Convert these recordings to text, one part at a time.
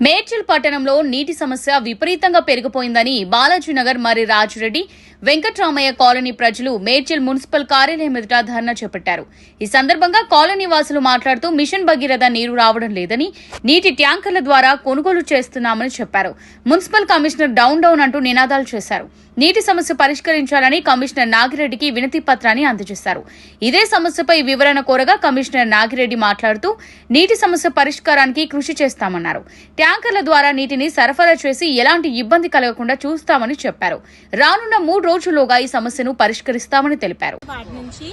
మేడ్చల్ పట్టణంలో నీటి సమస్య విపరీతంగా పెరిగిపోయిందని బాలాజీనగర్ మరి రాజురెడ్డి వెంకట్రామయ్య కాలనీ ప్రజలు మేడ్చల్ మున్సిపల్ కార్యాలయం ఎదుట ధర్నా చేపట్టారు. ఈ సందర్భంగా కాలనీ వాసులు మాట్లాడుతూ మిషన్ భగీరథ నీరు రావడం లేదని నీటి ట్యాంకర్ల ద్వారా కొనుగోలు చేస్తున్నామని చెప్పారు. మున్సిపల్ కమిషనర్ డౌన్ డౌన్ అంటూ నినాదాలు చేశారు. నీటి సమస్య పరిష్కరించాలని కమిషనర్ నాగిరెడ్డికి వినతి పత్రాన్ని అందజేశారు. ఇదే సమస్యపై వివరణ కోరగా కమిషనర్ నాగిరెడ్డి మాట్లాడుతూ నీటి సమస్య పరిష్కారానికి కృషి చేస్తామన్నారు. ట్యాంకర్ల ద్వారా నీటిని సరఫరా చేసి ఎలాంటి ఇబ్బంది కలగకుండా చూస్తామని చెప్పారు. రానున్న మూడు రోజుల్లోగా ఈ సమస్యను పరిష్కరిస్తామని తెలిపారు. వార్డ్ నుంచి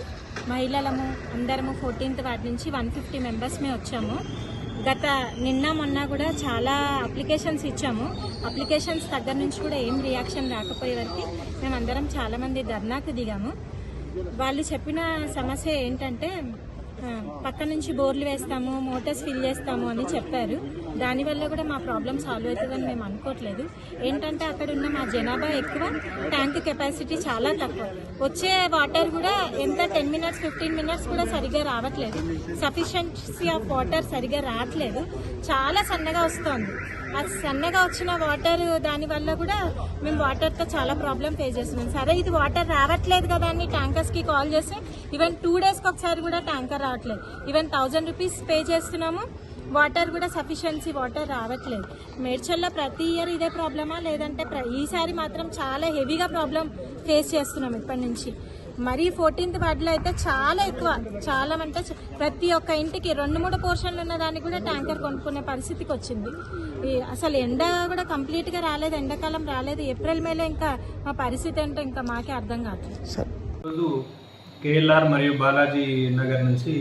మహిళలము అందరము ఫోర్టీన్త్ వార్డ్ నుంచి వన్ ఫిఫ్టీ మెంబర్స్మే వచ్చాము. గత నిన్న మొన్న కూడా చాలా అప్లికేషన్స్ ఇచ్చాము. అప్లికేషన్స్ దగ్గర నుంచి కూడా ఏం రియాక్షన్ రాకపోయే వరకు మేమందరం చాలామంది ధర్నాకు దిగాము. వాళ్ళు చెప్పిన సమస్య ఏంటంటే పక్క నుంచి బోర్లు వేస్తాము మోటార్స్ ఫిల్ చేస్తాము అని చెప్పారు. దానివల్ల కూడా మా ప్రాబ్లం సాల్వ్ అవుతుందని మేము అనుకోవట్లేదు. ఏంటంటే అక్కడ ఉన్న మా జనాభా ఎక్కువ ట్యాంక్ కెపాసిటీ చాలా తక్కువ. వచ్చే వాటర్ కూడా ఎంత టెన్ మినిట్స్ ఫిఫ్టీన్ మినిట్స్ కూడా సరిగ్గా రావట్లేదు. సఫిషియన్సీ ఆఫ్ వాటర్ సరిగా రావట్లేదు. చాలా సన్నగా వస్తుంది. ఆ సన్నగా వచ్చిన వాటర్ దానివల్ల కూడా మేము వాటర్తో చాలా ప్రాబ్లం ఫేస్ చేస్తున్నాం. సరే ఇది వాటర్ రావట్లేదు కదా అని ట్యాంకర్స్కి కాల్ చేస్తే ఈవెన్ టూ డేస్కి ఒకసారి కూడా ట్యాంకర్ రావట్లేదు. ఈవెన్ థౌజండ్ రూపీస్ పే చేస్తున్నాము. వాటర్ కూడా సఫిషియన్సీ వాటర్ రావట్లేదు. మేడ్చల్లో ప్రతి ఇయర్ ఇదే ప్రాబ్లమా లేదంటే ప్ర- ఈసారి మాత్రం చాలా హెవీగా ప్రాబ్లం ఫేస్ చేస్తున్నాం ఇప్పటి నుంచి. మరీ ఫోర్టీన్త్ వార్డులో అయితే చాలా ఎక్కువ చాలా అంటే ప్రతి ఒక్క ఇంటికి రెండు మూడు పోర్షన్లు ఉన్న దానికి కూడా ట్యాంకర్ కొనుక్కునే పరిస్థితికి వచ్చింది. అసలు ఎండ కూడా కంప్లీట్గా రాలేదు ఎండాకాలం రాలేదు. ఏప్రిల్ మేలో ఇంకా మా పరిస్థితి ఏంటో ఇంకా మాకే అర్థం కావట్లేదు ఈరోజు కేఎల్ఆర్ మరియు బాలాజీ నగర్ నుంచి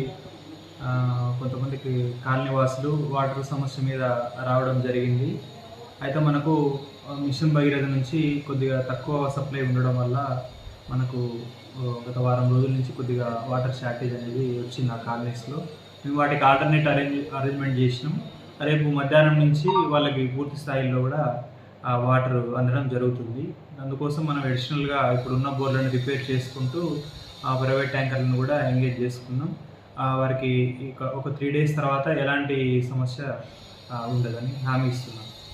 కొంతమందికి కాలనీవాసులు వాటర్ సమస్య మీద రావడం జరిగింది. అయితే మనకు మిషన్ భగీరథ నుంచి కొద్దిగా తక్కువ సప్లై ఉండడం వల్ల మనకు గత వారం రోజుల నుంచి కొద్దిగా వాటర్ షార్టేజ్ అనేది వచ్చింది ఆ కాలనీస్లో. మేము వాటికి ఆల్టర్నేట్ అరేంజ్ అరేంజ్మెంట్ చేసినాం. రేపు మధ్యాహ్నం నుంచి వాళ్ళకి పూర్తి స్థాయిలో కూడా ఆ వాటర్ అందడం జరుగుతుంది. అందుకోసం మనం అడిషనల్గా ఇప్పుడున్న బోర్లను రిపేర్ చేసుకుంటూ ప్రైవేట్ ట్యాంకర్లను కూడా ఎంగేజ్ చేసుకున్నాం. ఆ వారికి ఒక త్రీ డేస్ తర్వాత ఎలాంటి సమస్య ఉండదని హామీ ఇస్తున్నాం.